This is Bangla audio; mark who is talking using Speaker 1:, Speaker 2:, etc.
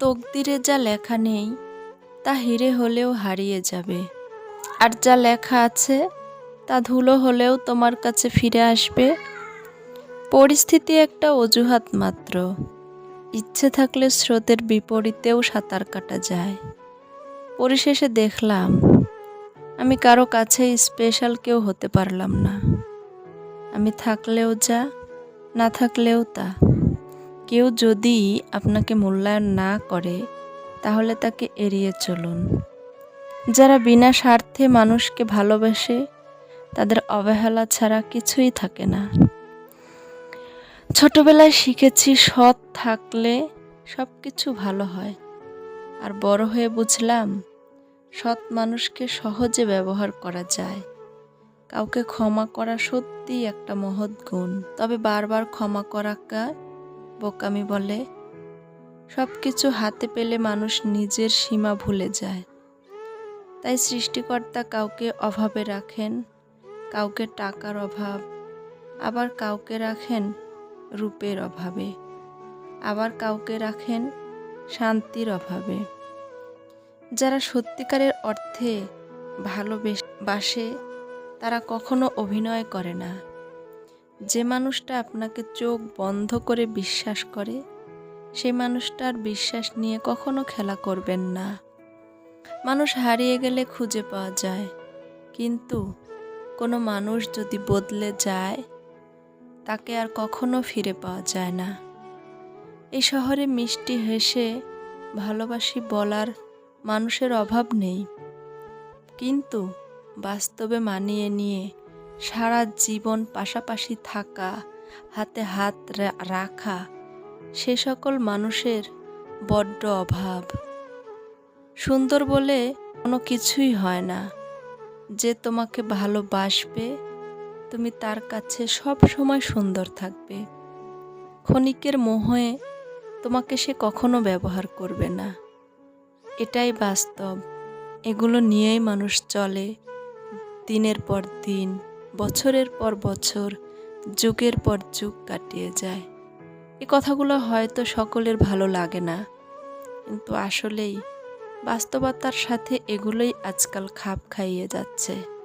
Speaker 1: তকদিরে যা লেখা নেই, তা হিরে হলেও হারিয়ে যাবে। আর যা লেখা আছে, তা ধুলো হলেও তোমার কাছে ফিরে আসবে। পরিস্থিতি একটা অজুহাত মাত্র। ইচ্ছে থাকলে স্রোতের বিপরীতেও সাঁতার কাটা যায়। পরিশেষে দেখলাম, আমি কারও কাছে স্পেশাল কেউ হতে পারলাম না। আমি থাকলেও যা, না থাকলেও তা। কেউ যদি আপনাকে মূল্যায়ন না করে, তাহলে তাকে এড়িয়ে চলুন। যারা বিনা স্বার্থে মানুষকে ভালোবাসে, তাদের অবহেলা ছাড়া কিছুই থাকে না। ছোটবেলায় শিখেছি, সৎ থাকলে সব কিছু ভালো হয়। আর বড় হয়ে বুঝলাম, সৎ মানুষকে সহজে ব্যবহার করা যায়। কাউকে ক্ষমা করা সত্যিই একটা মহৎ গুণ। তবে বারবার ক্ষমা করাকা বোকামি বলে সব কিছু হাতে পেলে মানুষ নিজের সীমা ভুলে যায়। তাই সৃষ্টিকর্তা কাউকে অভাবে রাখেন, কাউকে টাকার অভাব, আবার কাউকে রাখেন রূপের অভাবে, আবার কাউকে রাখেন শান্তির অভাবে। যারা সত্যিকারের অর্থে ভালোবেসে, বাসে, তারা কখনো অভিনয় করে না। যে মানুষটা আপনাকে চোখ বন্ধ করে বিশ্বাস করে সেই মানুষটার বিশ্বাস নিয়ে কখনো খেলা করবেন না। মানুষ হারিয়ে গেলে খুঁজে পাওয়া যায়, কিন্তু কোনো মানুষ যদি বদলে যায়, তাকে আর কখনো ফিরে পাওয়া যায় না। এই শহরে মিষ্টি হেসে ভালোবাসি বলার মানুষের অভাব নেই, কিন্তু বাস্তবে মানিয়ে নিয়ে সারা জীবন পাশাপাশি থাকা, হাতে হাত রাখা, সে সকল মানুষের বড্ড অভাব। সুন্দর বলে কোনো কিছুই হয় না। যে তোমাকে ভালোবাসবে, তুমি তার কাছে সব সময় সুন্দর থাকবে। ক্ষণিকের মোহে তোমাকে সে কখনো ব্যবহার করবে না। এটাই বাস্তব। এগুলো নিয়েই মানুষ চলে দিনের পর দিন। বছরের পর বছর, যুগের পর যুগ কাটিয়ে যায়। এ কথাগুলো হয়তো সকলের ভালো লাগে না, কিন্তু আসলেই বাস্তবতার সাথে এগুলোই আজকাল খাপ খাইয়ে যাচ্ছে।